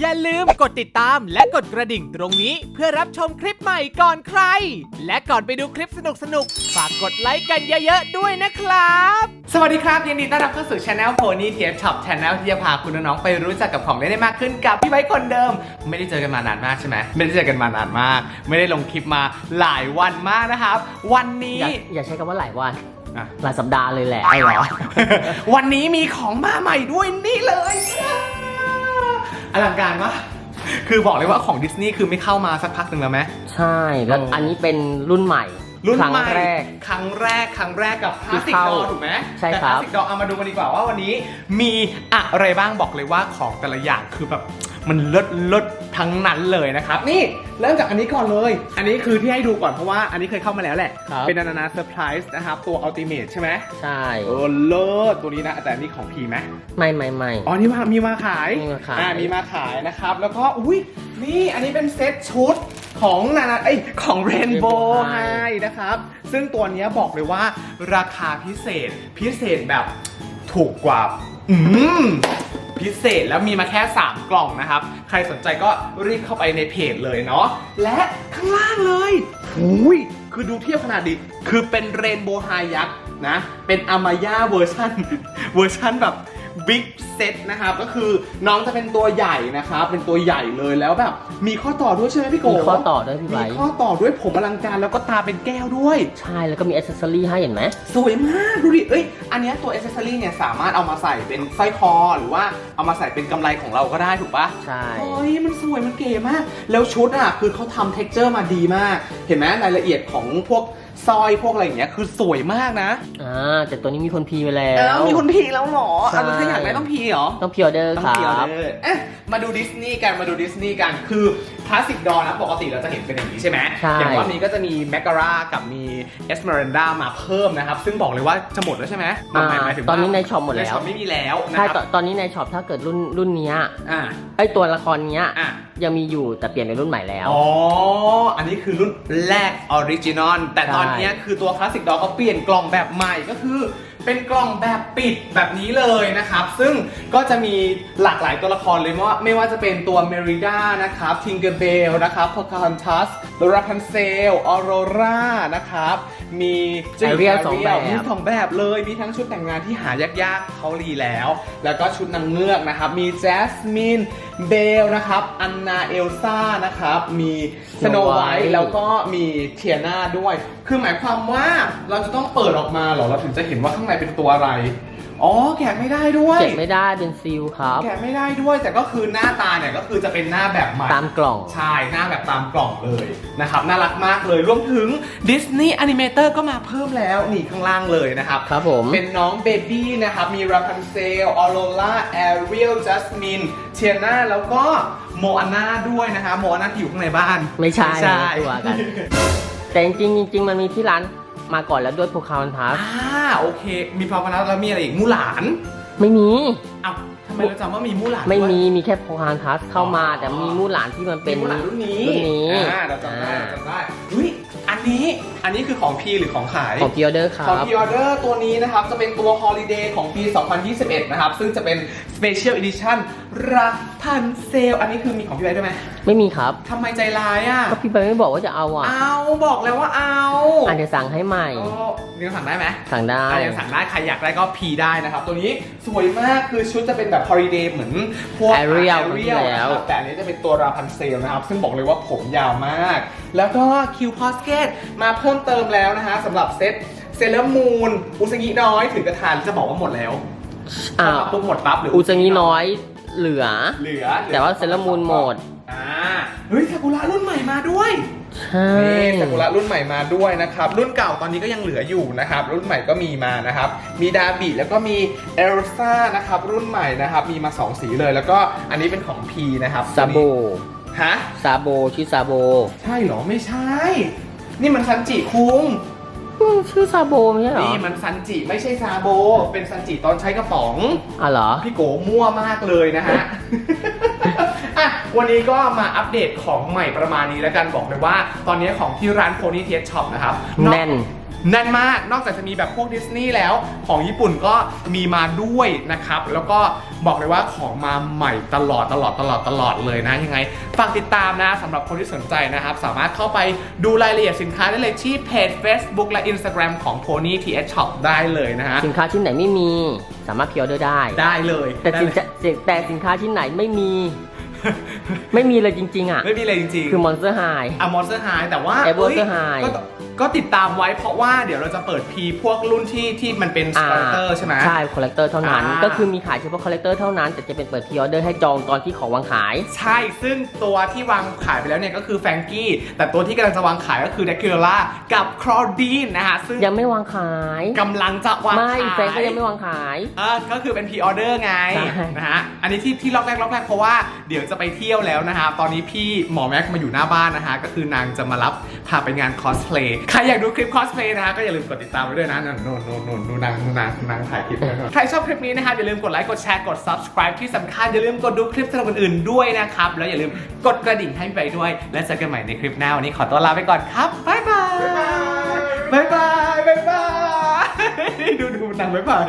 อย่าลืมกดติดตามและกดกระดิ่งตรงนี้เพื่อรับชมคลิปใหม่ก่อนใคร และก่อนไปดูคลิปสนุกๆ ฝากกดไลค์กันเยอะๆด้วยนะครับ สวัสดีครับยินดีต้อนรับเข้าสู่ช anel Pony t f Shop Channel ที่จะพาคุณน้องๆไปรู้จักกับของเล่นได้มากขึ้นกับพี่ไบค์คนเดิม ไม่ได้เจอกันมานานมากใช่ไหมไม่ได้เจอกันมานานมาก ไม่ได้ลงคลิปมาหลายวันมากนะครับ วันนี้ อย่าอย่าใช้คำว่าหลายวัน อะ หลายสัปดาห์เลยแหละ ไอ้เหรอ วันนี้มีของมาใหม่ด้วยนี่เลย อลังการปะคือบอกเลยว่าของดิสนีย์คือไม่เข้ามาสักพักหนึ่งแล้วไหม ใช่ แล้วโอ้อันนี้เป็นรุ่นใหม่รุ่นครั้งใหม่แรก ครั้งแรก ครั้งแรกกับคลาสสิกที่เข้าดอถูกไหมใช่แต่คครับลาสสิกดอเอามาดูกันดีกว่าว่าวันนี้ มีอะไรบ้างบอกเลยว่าของแต่ละอย่างคือแบบมันเลิศเลิศ ทั้งนั้นเลยนะครับ นี่เริ่มจากอันนี้ก่อนเลย อันนี้คือที่ให้ดูก่อนเพราะว่าอันนี้เคยเข้ามาแล้วแหละ ครับ เป็นนานาเซอร์ไพรส์นะครับตัวอัลติเม e ใช่ไหมใช่เออเลิศตัวนี้นะแต่อันนี้ของพีไหมไม่ไม่ไม่ อ๋อนี่มามีมาขายมีมาขาย อ่มีมาขายนะครับ แล้วก็อุ้ยนี่อันนี้เป็นเซตชุดของนานาเอ้ยของเรนโบว์ไฮนะครับ ซึ่งตัวเนี้ยบอกเลยว่าราคาพิเศษพิเศษแบบถูกกว่า อืม พิเศษแล้วมีมาแค่ 3 กล่องนะครับ ใครสนใจก็รีบเข้าไปในเพจเลยเนาะและข้างล่างเลยหุยคือดูเทียบขนาดดี คือเป็นเรนโบว์ไฮยักษ์นะ เป็นอามายาเวอร์ชันเวอร์ชันแบบ บิ๊กเซตนะครับก็คือน้องจะเป็นตัวใหญ่นะครับเป็นตัวใหญ่เลยแล้วแบบ มีข้อต่อด้วยใช่ไหมพี่โกมีข้อต่อด้วยพี่มีไบร์ทข้อต่อด้วยผมอลังการแล้วก็ตาเป็นแก้วด้วย ใช่แล้วก็มีอ c เซสซอรี่ให้เห็นไหมสวยมากดูดิเอ้ยอันเนี้ยตัวอ c เซสซอรี่เนี่ยสามารถเอามาใส่เป็นสร้อยคอ หรือว่าเอามาใส่เป็นกำไรของเราก็ได้ถูกปะใช่เฮ้ยมันสวยมันเก๋มาก แล้วชุดอะคือเขาทำเท็กเจอร์มาดีมาก เห็นไหมรายละเอียดของพวก สร้อยพวกอะไรอย่างเงี้ยคือสวยมากนะอ่าแต่ตัวนี้มีคนพีไปแล้เออว มีคนพีแล้วเหรอใช่อะแล้วถ้าอยากได้ต้องพีเหรอ ต้องพิออเดอร์ต้องครัพีออบเดอร์เอ๊ะมาดูดิสนีย์กัน มาดูดิสนีย์กัน คือคลาสสิกดอนะปกติเราจะเห็นเป็นอย่างนี้ใช่ไหมใช่ อย่างรอบนี้ก็จะมีแมกการากับมีเอสเมรันดามาเพิ่มนะครับ ซึ่งบอกเลยว่าจะหมดแล้วใช่ไหมอ่าหมายหมายถึงว่าตอนนี้ในช็อปหมดในแล้ช็วอปไม่มีแล้วนะใช่คตรัอบนตอนนี้ในช็อปถ้าเกิดรุ่นรุ่นเนี้ยอ่าไอตัวละครเนี้ย อะยังมีอยู่แต่เปลี่ยนเป็นรุ่นใหม่แล้ว อ๋อ อันนี้คือรุ่นแรกออริจินอลแต่ใช่ตอนเนี้ยคือตัวคลาสสิกดอเขาเปลี่ยนกล่องแบบใหม่ก็คือเป็นกล่องแบบปิดแบบนี้เลยนะครับ ซึ่งก็จะมีหลากหลายตัวละครเลยไม่ว่าไม่ว่าจะเป็นตัวเมริดานะครับทิงเกอร์เบลนะครับพอคาฮันทัสโดราพันเซลออโรรานะครับ มีเจ้าหญิง Ariel สองแบบมีสองแบบเลย มีทั้งชุดแต่งงานที่หายากๆเขารีแล้ว แล้วก็ชุดนางเงือกนะครับ มีแจสมิน เบลนะครับ อันนาเอลซ่านะครับ มีสโน Snow ไว White ท์แล้วก็มีเทียนาด้วย คือหมายความว่าเราจะต้องเปิดออกมาเหรอ เราถึงจะเห็นว่าข้างในเป็นตัวอะไร อ๋อแกะไม่ได้ด้วยเก็บไม่ได้เป็นซีลครับ แกะไม่ได้ด้วย แต่ก็คือหน้าตาเนี่ยก็คือจะเป็นหน้าแบบใหม่ ตามกล่อง ใช่ หน้าแบบตามกล่องเลยนะครับ น่ารักมากเลย รวมถึง Disney Animator ก็มาเพิ่มแล้วนี่ข้างล่างเลยนะครับ ครับผม เป็นน้องเบบี้นะครับ มีราพันเซลออโรล่าแอเรียลจัสมินเทียนาแล้วก็โมอาน่าด้วยนะคะโมอาน่าที่อยู่ข้างในบ้าน ไม่ใช่ใช่ตัวกัน แต่จริงๆจริงๆมันมีที่ร้าน มาก่อนแล้วด้วยโพคาวันทัสอ่าโอเค มีพอพนัสแล้วมีอะไรอีกมูหลานไม่มีเอ้าทำไมเราจำว่ามีมูหลานไม่ด้วย มีมีแค่โพคาวันทัสเข้ามา อ๋อ แต่มีมู่หลานที่มันเป็เป็นนมูหลานรุ่นนี้รุ่นนี้ อ่าเราจำได้อ่าเราจำได้อุ้ยอั นนี้อันนี้คือของพีหรือของขาย ของพิออเดอร์ครัของบ พีออเดอร์ตัวนี้นะครับ จะเป็นตัว Holiday ของปี 2021 นะครับ ซึ่งจะเป็น Special Edition รักพันเซล อันนี้คือมีของพี่ไว้ด้วยไหมไม่มีครับ ทำไมใจร้ายอะ ก็พี่ไปไม่บอกว่าจะเอาอะ เอาบอกแล้วว่าเอาอาจจะสั่งให้ใหม่โอ้เรียนสั่งได้ไหมสั่งได้อะยังสั่งได้ใครอยากได้ก็พีได้นะครับ ตัวนี้สวยมากคือชุดจะเป็นแบบ Holiday เหมือนพวก Ariel เรียลแล้วแต่อันนี้จะเป็นตัวราพันเซลนะครับ ซึ่งบอกเลยว่าผมยาวมาก แล้วก็คิวพอสเกตมาเพิ่มเติมแล้วนะฮะสำหรับเซตเซเลอร์มูนอุซงิน้อยถึงกระทานจะบอกว่าหมดแล้วอ้าวปุ๊บหมดปั๊บหรืออูจังนี้น้อยเหลือ เหลือ แต่ว่าเซเลอร์มูนหมดอ่า ด้วยใช่นี่ซากุระรุ่นใหม่มาด้วยนะครับ รุ่นเก่าตอนนี้ก็ยังเหลืออยู่นะครับ รุ่นใหม่ก็มีมานะครับ มีดาบิแล้วก็มีเอลซ่านะครับ รุ่นใหม่นะครับ มีมา 2 สีเลย แล้วก็อันนี้เป็นของพีนะครับซาโบฮะซาโบชื่อซาโบ ใช่เหรอไม่ใช่ นี่มันซันจิคุงอืมชื่อซาโบไม่ใช่เหรอ นี่มันซันจิไม่ใช่ซาโบ เป็นซันจิตอนใช้กระป๋องอะเหรอ พี่โกมั่วมากเลยนะฮะอะ วันนี้ก็มาอัปเดตของใหม่ประมาณนี้แล้วกันบอกเลยว่า ตอนนี้ของที่ร้าน Pony t e s Shop นะครับแน่นแน่นมาก นอกจากจะมีแบบพวกดิสนีย์แล้ว ของญี่ปุ่นก็มีมาด้วยนะครับ แล้วก็บอกเลยว่าของมาใหม่ตลอดตลอดตลอดตลอดเลยนะ ยังไง ฝากติดตามนะสำหรับคนที่สนใจนะครับ สามารถเข้าไปดูรายละเอียดสินค้าได้เลยที่เพจ Facebook และ Instagram ของ Pony TH Shop ได้เลยนะฮะ สินค้าชิ้นไหนไม่มี สามารถพิออเดอร์ได้ ได้เลย แต่สินค้าแต่สินค้าชิ้นไหนไม่มี ไม่มีเลยจริง ๆ อะ ไม่มีเลยจริงๆคือ Monster High อะมอนสเตอร์ไฮแต่ว่าเอ Monster เอ้ย High ก็ก็ติดตามไว้เพราะว่าเดี๋ยวเราจะเปิดพีพวกรุ่นที่ที่มันเป็นสอ่าปอร์เตอร์ใช่ไหม ใช่คอลเลกเตอร์เท่านั้น อ่า ก็คือมีขายเฉพาะคอลเลกเตอร์เท่านั้น แต่จะเป็นเปิดพิออเดอร์ให้จองตอนที่ของวางขาย ใช่ ซึ่งตัวที่วางขายไปแล้วเนี่ยก็คือแฟรงกี้ แต่ตัวที่กำลังจะวางขายก็คือเดคิล่ากับครอดีนนะฮะ ซึ่งยังไม่วางขาย กำลังจะวางไม่ขายแฟนก็ยังไม่วางขาย เออก็คือเป็นพ r ออเดอร์ไงใช่ นะฮะ อันนี้ที่ที่ล็อกแรกล็อกแรกเพราะว่าเดี๋ยวจะไปเที่ยวแล้วนะฮะตอนนี้พี่หมอแม็กมาอยู่หน้าบ้านนะฮะก็คือนางจะมารับพาไปงานคอสเพลย์ ใครอยากดูคลิปคอสเพลย์นะฮะก็อย่าลืมกดติดตามไว้ด้วยนะโน่นโน่นโน่นโน่นนางนางนางถ่ายคลิปด้วยนะใครชอบคลิปนี้นะครับอย่าลืมกดไลค์กดแชร์กด subscribe ที่สำคัญอย่าลืมกดดูคลิปสนุกอื่นๆด้วยนะครับ แล้วอย่าลืมกดกระดิ่งให้ไปด้วย และเจอกันใหม่ในคลิปหน้าวันนี้ขอตัวลาไปก่อนครับบ๊ายบายบ๊ายบายบ๊ายบายดูดูนางบ๊ายบาย